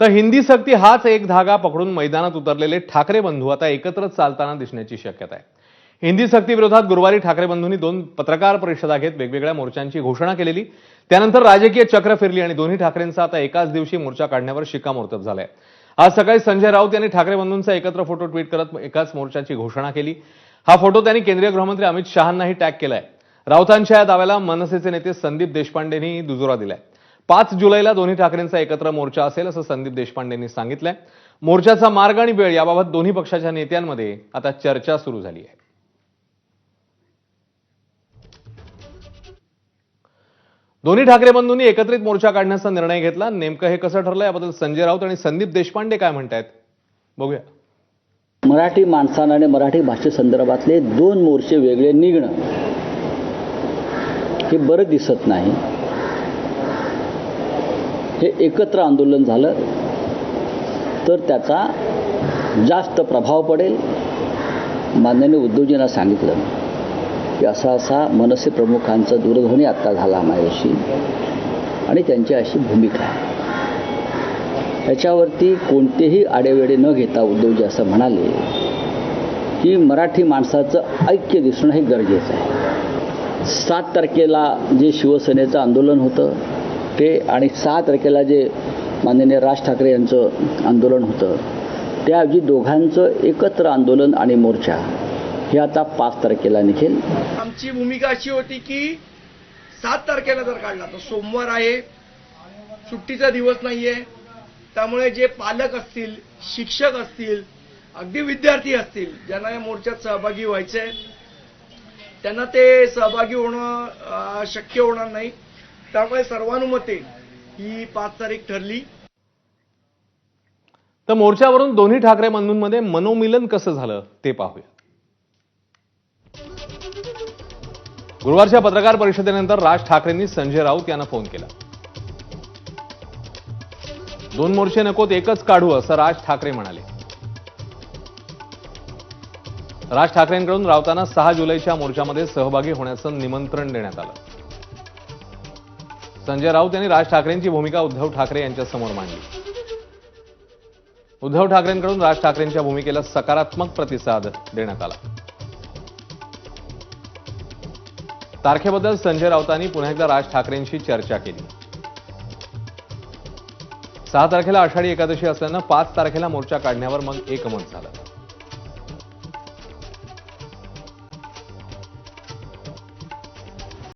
तर हिंदी सक्ती हाच एक धागा पकडून मैदानात उतरलेले ठाकरे बंधू आता एकत्रच चालताना दिसण्याची शक्यता आहे. हिंदी सक्ती विरोधात गुरुवारी ठाकरे बंधूंनी दोन पत्रकार परिषदा घेत वेगवेगळ्या मोर्चांची घोषणा केलेली. त्यानंतर राजकीय चक्र फिरली आणि दोन्ही ठाकरेंचा आता एकाच दिवशी मोर्चा काढण्यावर शिक्कामोर्तब झालाय. आज सकाळी संजय राऊत यांनी ठाकरे बंधूंचा एकत्र फोटो ट्विट करत एकाच मोर्चाची घोषणा केली. हा फोटो त्यांनी केंद्रीय गृहमंत्री अमित शहांनाही टॅग केलाय. राऊतांच्या या दाव्याला मनसेचे नेते संदीप देशपांडेंनी दुजोरा दिलाय. पाच जुलैला दोन्ही ठाकरेंचा एकत्र मोर्चा असेल असं संदीप देशपांडेंनी सांगितलंय. मोर्चाचा मार्ग आणि वेळ याबाबत दोन्ही पक्षाच्या नेत्यांमध्ये आता चर्चा सुरू झाली आहे. दोन्ही ठाकरे बंधूंनी एकत्रित मोर्चा काढण्याचा निर्णय घेतला. नेमकं हे कसं ठरलं याबद्दल संजय राऊत आणि संदीप देशपांडे काय म्हणतायत? बघूया. मराठी माणसानं आणि मराठी भाषेसंदर्भातले दोन मोर्चे वेगळे निघणं हे बरं दिसत नाही. हे एकत्र आंदोलन झालं तर त्याचा जास्त प्रभाव पडेल माननीय उद्धवजींना सांगितलं. की असा असा मनसे प्रमुखांचा दूरध्वनी आत्ता झाला माझ्याशी आणि त्यांची अशी भूमिका आहे. याच्यावरती कोणतेही आडेवेडे न घेता उद्धवजी असं म्हणाले की मराठी माणसाचं ऐक्य दिसणं हे गरजेचं आहे. सात तारखेला जे शिवसेनेचं आंदोलन होतं ते आणि सहा तारखेला जे माननीय राज ठाकरे यांचं आंदोलन होतं त्याऐवजी दोघांचं एकत्र आंदोलन आणि मोर्चा हे आता पाच तारखेला निघेल. आमची भूमिका अशी होती की सात तारखेला जर काढला तर सोमवार आहे सुट्टीचा दिवस नाहीये त्यामुळे जे पालक असतील शिक्षक असतील अगदी विद्यार्थी असतील ज्यांना या मोर्चात सहभागी व्हायचंय त्यांना ते सहभागी होणं शक्य होणार नाही. त्यामुळे सर्वानुमते ही पाच तारीख ठरली. तर मोर्चावरून दोन्ही ठाकरे बंधूंमध्ये मनोमिलन कसं झालं ते पाहूया. गुरुवारच्या पत्रकार परिषदेनंतर राज ठाकरेंनी संजय राऊत यांना फोन केला. दोन मोर्चे नकोत एकच काढू असं राज ठाकरे म्हणाले. राज ठाकरेंकडून राऊतांना सहा जुलैच्या मोर्चामध्ये सहभागी होण्याचं निमंत्रण देण्यात आलं. संजय राऊत यांनी राज ठाकरेंची भूमिका उद्धव ठाकरे यांच्यासमोर मांडली. उद्धव ठाकरेंकडून राज ठाकरेंच्या भूमिकेला सकारात्मक प्रतिसाद देण्यात आला. तारखेबद्दल संजय राऊतांनी पुन्हा एकदा राज ठाकरेंशी चर्चा केली. सहा तारखेला आषाढी एकादशी असल्यानं पाच तारखेला मोर्चा काढण्यावर मग एकमत झालं.